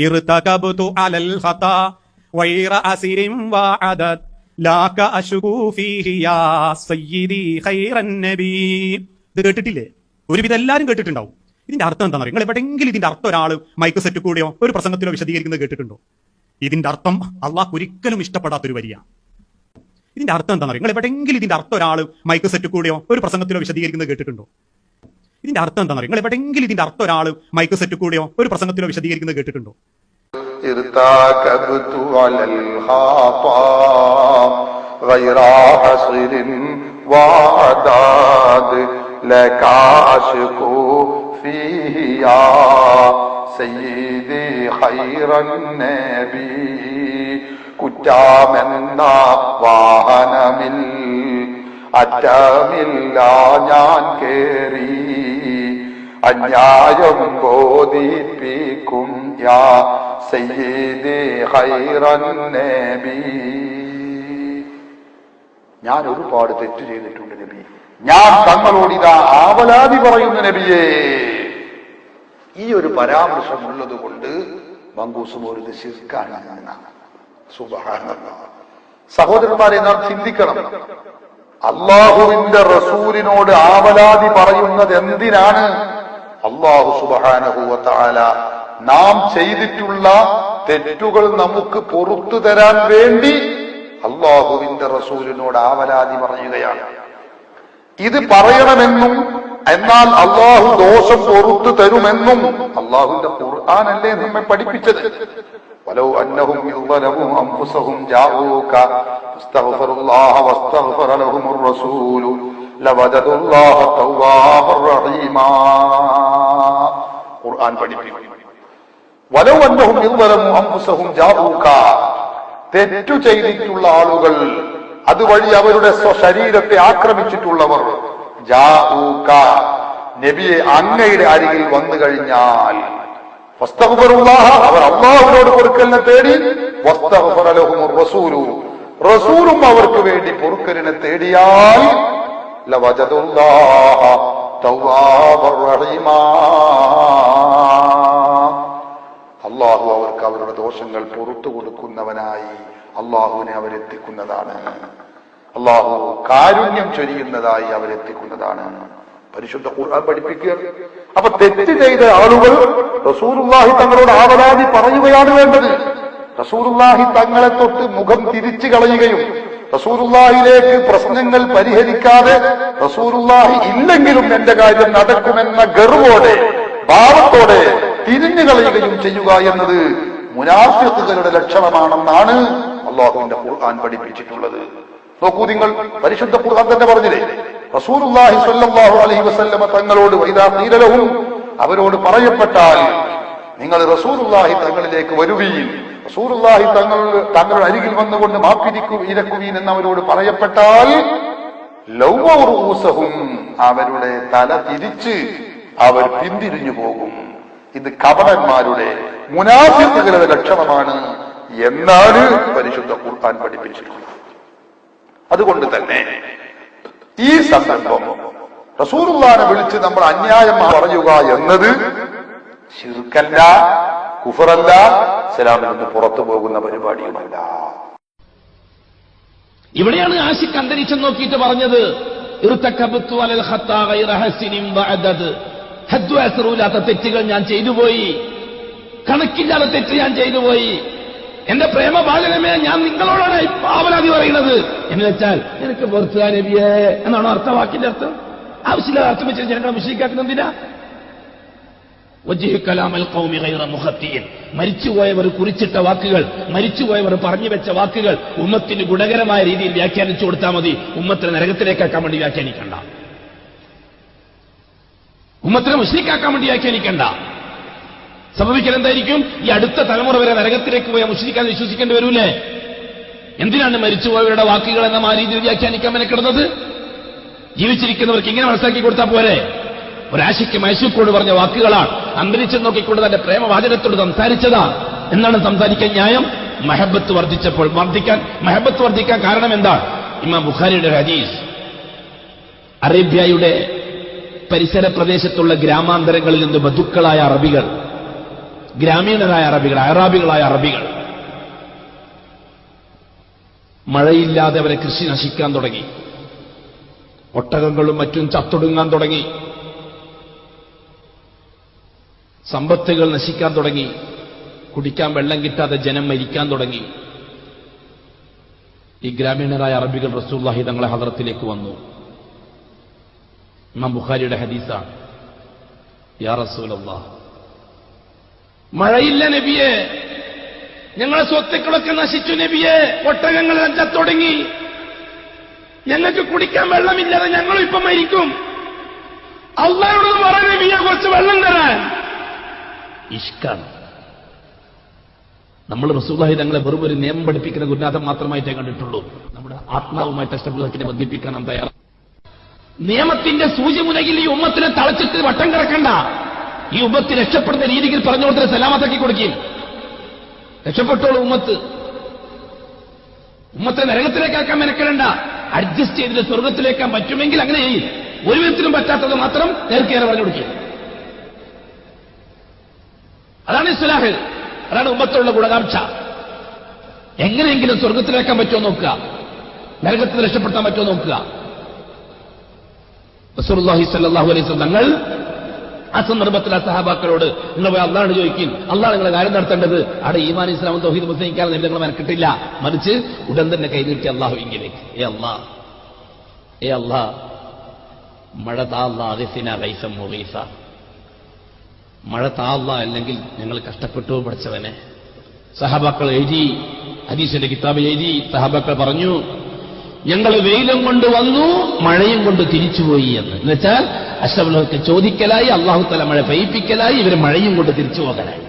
ارتكبت على الخطا غير أسر وعدد ലാക അശുകൂ ഫീഹി യാ സയ്യിദി ഖൈറൻ നബി ഇത് കേട്ടിട്ടില്ലേ ഒരുവിധം എല്ലാവരും കേട്ടിട്ടുണ്ടാവും ഇതിന്റെ അർത്ഥം എന്താണെന്ന് അറിയാം നിങ്ങൾ എവിടെയെങ്കിലും ഇതിന്റെ അർത്ഥം ഒരാൾ മൈക്ക് സെറ്റ് കൂടിയോ ഒരു പ്രസംഗത്തിലോ വിശദീകരിക്കുന്നത് കേട്ടിട്ടുണ്ടോ ഇതിന്റെ അർത്ഥം അള്ളാഹ് ഒരിക്കലും ഇഷ്ടപ്പെടാത്തൊരു വരിയാണ് ഇതിന്റെ അർത്ഥം എന്താണെന്ന് അറിയാം നിങ്ങൾ എവിടെയെങ്കിലും ഇതിന്റെ അർത്ഥം ഒരാൾ മൈക്ക് സെറ്റ് കൂടിയോ ഒരു പ്രസംഗത്തിലോ വിശദീകരിക്കുന്നത് കേട്ടിട്ടുണ്ടോ ഇതിന്റെ അർത്ഥം എന്താണെന്ന് നിങ്ങൾ എവിടെയെങ്കിലും ഇതിന്റെ അർത്ഥം ഒരാൾ മൈക്ക് സെറ്റ് കൂടിയോ ഒരു പ്രസംഗത്തിലോ വിശദീകരിക്കുന്നത് കേട്ടിട്ടുണ്ടോ? കുറ്റാമെന്ന വാഹനമില്ല. അറ്റമില്ല ഞാൻ കേറി. അന്യായം ബോധിപ്പിക്കും യാ സയ്യിദി ഞാൻ ഒരുപാട് തെറ്റ് ചെയ്തിട്ടുണ്ട് നബി. ഞാൻ തങ്ങളോട് ഇതാ ആവലാതി പറയുന്ന നബിയേ. ഈ ഒരു പരാമർശം ഉള്ളത് കൊണ്ട് മങ്കൂസും ഒരു ശിർക്കാണ് സഹോദരന്മാരെ നാം ചിന്തിക്കണം. അള്ളാഹുവിന്റെ റസൂലിനോട് ആവലാതി പറയുന്നത് എന്തിനാണ് അള്ളാഹു സുബാനഹുവല നാം ചെയ്തിട്ടുള്ള തെറ്റുകൾ നമുക്ക് പുറത്തു തരാൻ വേണ്ടി അള്ളാഹുവിന്റെ റസൂലിനോട് ആവലാതി പറയുകയാണ് ഇത് പറയണമെന്നും എന്നാൽ അള്ളാഹു ദോഷം പൊറത്തു തരുമെന്നും അള്ളാഹുവിന്റെ ഖുർആാനല്ലേ നമ്മെ പഠിപ്പിച്ചത് ولو أنهم إذ ظلموا أنفسهم جاءوك فاستغفروا الله واستغفر لهم الرسول لوجدوا الله توابا رحيما ഖുർആൻ പഠിപ്പിക്കും വലോ അന്നഹും إذ ظلموا أنفسهم جاءوك തെറ്റു ചെയ്തിട്ടുള്ള ആളുകൾ അതുവഴി അവരുടെ സ്വശരീരത്തെ ആക്രമിച്ചിട്ടുള്ളവർ ജാഊക നബിയെ അങ്ങയുടെ അരികിൽ വന്നു കഴിഞ്ഞാൽ വസ്തഗ്ഫിറുല്ലാഹ, അവർ അള്ളാഹുവിനോട് പൊറുക്കലിനെ തേടി വസ്തഗ്ഫറ ലഹുമുർ റസൂലു റസൂലും അവർക്ക് വേണ്ടി പൊറുക്കലിനെ തേടിയാൽ. അള്ളാഹു അവർക്ക് അവരുടെ ദോഷങ്ങൾ പുറത്തു കൊടുക്കുന്നവനായി അള്ളാഹുവിനെ അവരെത്തിക്കുന്നതാണ്. അള്ളാഹു കാരുണ്യം ചൊരിയുന്നതായി അവരെത്തിക്കുന്നതാണ്. പരിശുദ്ധ ഖുർആൻ പഠിപ്പിക്കുക. അപ്പൊ തെറ്റ് ചെയ്ത ആളുകൾ റസൂലുള്ളാഹി തങ്ങളോട് ആവലാതി പറയുകയാണ് വേണ്ടത്. റസൂലുള്ളാഹി തങ്ങളെ തൊട്ട് മുഖം തിരിച്ചു കളയുകയും റസൂലുള്ളാഹിലേക്ക് പ്രശ്നങ്ങൾ പരിഹരിക്കാതെ റസൂലുള്ളാഹി ഇല്ലെങ്കിലും എന്റെ കാര്യം നടക്കുമെന്ന ഗർവോടെ ഭാവത്തോടെ തിരിഞ്ഞു കളയുകയും ചെയ്യുക എന്നത് മുനാഫിക്കുകളുടെ ലക്ഷണമാണെന്നാണ് അള്ളാഹുവിന്റെ ഖുർആൻ പഠിപ്പിച്ചിട്ടുള്ളത്. നോക്കൂ നിങ്ങൾ പരിശുദ്ധ ഖുർആൻ തന്നെ പറഞ്ഞില്ലേ? റസൂലുള്ളാഹി സ്വല്ലല്ലാഹു അലൈഹി വസല്ലമ തങ്ങളോട് വൈദാ തീരലവും അവരോട് പറയപ്പെട്ടാൽ നിങ്ങൾ റസൂലുള്ളാഹി തങ്ങളിലേക്ക് വരുകയും റസൂലുള്ളാഹി തങ്ങൾ തങ്ങളുടെ അരികിൽ വന്നുകൊണ്ട് മാപ്പിരിക്കും ഇരക്കുവീൻ എന്ന് അവരോട് പറയപ്പെട്ടാൽ ലൗവൂസവും അവരുടെ തല തിരിച്ച് അവർ പിന്തിരിഞ്ഞു പോകും. ഇത് കപടന്മാരുടെ മുനാഫിക്കുകളുടെ ലക്ഷണമാണ് എന്നാണ് പരിശുദ്ധ ഖുർആൻ പഠിപ്പിച്ചിട്ടുള്ളത്. അതുകൊണ്ട് തന്നെ ഈ സന്ദർഭം റസൂറുല്ലാനെ വിളിച്ച് നമ്മൾ അന്യായം പറയുക എന്നത് ശിർക്കല്ല. കുഫറല്ല ഇസ്ലാമിൽ നിന്ന് പുറത്തു പോകുന്ന പരിപാടിയുമല്ല. ഇവിടെയാണ് ആശിക്ക് അന്തരീക്ഷം നോക്കിയിട്ട് പറഞ്ഞത് തെറ്റുകൾ ഞാൻ ചെയ്തുപോയി കണക്കില്ലാത്ത തെറ്റ് ഞാൻ ചെയ്തുപോയി എന്റെ പ്രേമബാലനമേ ഞാൻ നിങ്ങളോടാണ് പാവനാദി പറയുന്നത്. എന്ന് വെച്ചാൽ എനിക്ക് പുറത്തുകാ എന്നാണ് അർത്ഥവാക്കിന്റെ അർത്ഥം? ആവശ്യമില്ലാതെ അർത്ഥം വെച്ചാൽ ഞാൻ മുഷിക്കാക്കുന്ന എന്തിനാ മരിച്ചുപോയവർ കുറിച്ചിട്ട വാക്കുകൾ മരിച്ചുപോയവർ പറഞ്ഞു വെച്ച വാക്കുകൾ ഉമ്മത്തിന് ഗുണകരമായ രീതിയിൽ വ്യാഖ്യാനിച്ചു കൊടുത്താൽ മതി. ഉമ്മത്തിനെ നരകത്തിലേക്കാക്കാൻ വേണ്ടി വ്യാഖ്യാനിക്കണ്ട. ഉമ്മത്തിനെ മുസ്ലിക്കാക്കാൻ വേണ്ടി വ്യാഖ്യാനിക്കണ്ട. സംഭവിക്കൽ എന്തായിരിക്കും? ഈ അടുത്ത തലമുറ വരെ നരകത്തിലേക്ക് പോയ മുസ്ലിക്കാൻ വിശ്വസിക്കേണ്ടി വരൂലേ? എന്തിനാണ് മരിച്ചുപോയവരുടെ വാക്കുകൾ എന്ന രീതിയിൽ വ്യാഖ്യാനിക്കാൻ മെനക്കിടുന്നത്? ജീവിച്ചിരിക്കുന്നവർക്ക് ഇങ്ങനെ മനസ്സിലാക്കി കൊടുത്താൽ പോരെ? ഒരാശയ്ക്ക് മൈസൂക്കോട് പറഞ്ഞ വാക്കുകളാണ്. അന്തരിച്ചു നോക്കിക്കൊണ്ട് തന്റെ പ്രേമവാചനത്തോട് സംസാരിച്ചതാ എന്നാണ് സംസാരിക്കാൻ ന്യായം? മഹബത്ത് വർദ്ധിച്ചപ്പോൾ വർദ്ധിക്കാൻ മഹബത്ത് വർദ്ധിക്കാൻ കാരണം എന്താണ്? ഇമാം ബുഖാരിയുടെ ഹദീസ്. അറേബ്യയുടെ പരിസര പ്രദേശത്തുള്ള ഗ്രാമാന്തരങ്ങളിൽ നിന്ന് ബന്ധുക്കളായ അറബികൾ ഗ്രാമീണരായ അറബികൾ അറാബികളായ അറബികൾ മഴയില്ലാതെ അവരെ കൃഷി നശിക്കാൻ തുടങ്ങി. ഒട്ടകങ്ങളും മറ്റും ചത്തൊടുങ്ങാൻ തുടങ്ങി. സമ്പത്തുകൾ നശിക്കാൻ തുടങ്ങി. കുടിക്കാൻ വെള്ളം കിട്ടാതെ ജനം മരിക്കാൻ തുടങ്ങി. ഈ ഗ്രാമീണരായ അറബികൾ റസൂല്ലാഹി തങ്ങളെ ഹദറത്തിലേക്ക് വന്നു. ഇമാം ബുഖാരിയുടെ ഹദീസാണ്. യാ റസൂലല്ലാ മഴയില്ല നബിയെ. ഞങ്ങളെ സ്വത്തുക്കളൊക്കെ നശിച്ചു നബിയെ. ഒട്ടകങ്ങൾ തുടങ്ങി ഞങ്ങൾക്ക് കുടിക്കാൻ വെള്ളമില്ലാതെ ഞങ്ങളും ഇപ്പം മരിക്കും. അള്ളാഹോട് പറ നബിയെ കുറച്ച് വെള്ളം തരാൻ. ഇഷ്കാണ്. നമ്മൾ റസൂലായി തങ്ങളെ വെറും ഒരു നിയമം പഠിപ്പിക്കുന്ന ഗുരുനാഥം മാത്രമായിട്ടേ കണ്ടിട്ടുള്ളൂ. നമ്മുടെ ആത്മാവുമായിട്ട് അഷ്ടബുദ്ധത്തിനെ ബന്ധിപ്പിക്കാൻ നാം തയ്യാറാണ്. നിയമത്തിന്റെ സൂചിമുനകിൽ ഈ ഉമ്മത്തിനെ തളച്ചിട്ട് വട്ടം കിടക്കണ്ട ഈ ഉമ്മത്ത് രക്ഷപ്പെടുന്ന രീതിയിൽ പറഞ്ഞു കൊടുത്തിട്ട് സലാമത്താക്കി കൊടുക്കുകയും. രക്ഷപ്പെട്ടോളൂ ഉമ്മത്ത്. ഉമ്മത്തെ നരകത്തിലേക്കാക്കാൻ മെനക്കെടണ്ട. അഡ്ജസ്റ്റ് ചെയ്തിട്ട് സ്വർഗത്തിലേക്കാൻ പറ്റുമെങ്കിൽ അങ്ങനെ ചെയ്യും. ഒരു വിധത്തിലും പറ്റാത്തത് മാത്രം നേർക്കേറെ പറഞ്ഞു കൊടുക്കുക അതാണ് ഇസ്ലാഹ്. അതാണ് ഉമ്മത്തുള്ള ഗുണകാംക്ഷ. എങ്ങനെയെങ്കിലും സ്വർഗത്തിലേക്കാൻ പറ്റുമോ നോക്കുക. നരകത്തിൽ രക്ഷപ്പെടുത്താൻ പറ്റുമോ നോക്കുക. റസൂലുള്ളാഹി സല്ലാഹു അലൈഹി തങ്ങൾ ആ സന്ദർഭത്തിൽ ആ സഹാബാക്കളോട് നിങ്ങൾ പോയി അള്ളാണ് ചോദിക്കും അള്ളാഹ് നിങ്ങളെ കാര്യം നടത്തേണ്ടത്? അവിടെ ഈമാൻ ഇസ്ലാമും തൗഹീദ് മുസ്ലിംക്കാരെ നിങ്ങൾ മനക്കിട്ടില്ല. മറിച്ച് ഉടൻ തന്നെ കൈ നീട്ടി അള്ളാഹു ഇങ്കിലേക്ക് ഏ അള്ളാ ഏ അള്ളാ മഴ താ അള്ളാ മഴ താള്ള അല്ലെങ്കിൽ ഞങ്ങൾ കഷ്ടപ്പെട്ടു പഠിച്ചവനെ. സഹബാക്കൾ എഴുതി ഹദീസിന്റെ കിതാബ് എഴുതി സഹബാക്കൾ പറഞ്ഞു ഞങ്ങൾ വെയിലും കൊണ്ട് വന്നു മഴയും കൊണ്ട് തിരിച്ചുപോയി എന്ന്. എന്നുവെച്ചാൽ അഷ്ടബലൊക്കെ ചോദിക്കലായി അള്ളാഹു തല മഴ പെയ്പ്പിക്കലായി ഇവരെ മഴയും കൊണ്ട് തിരിച്ചു പോകലായി.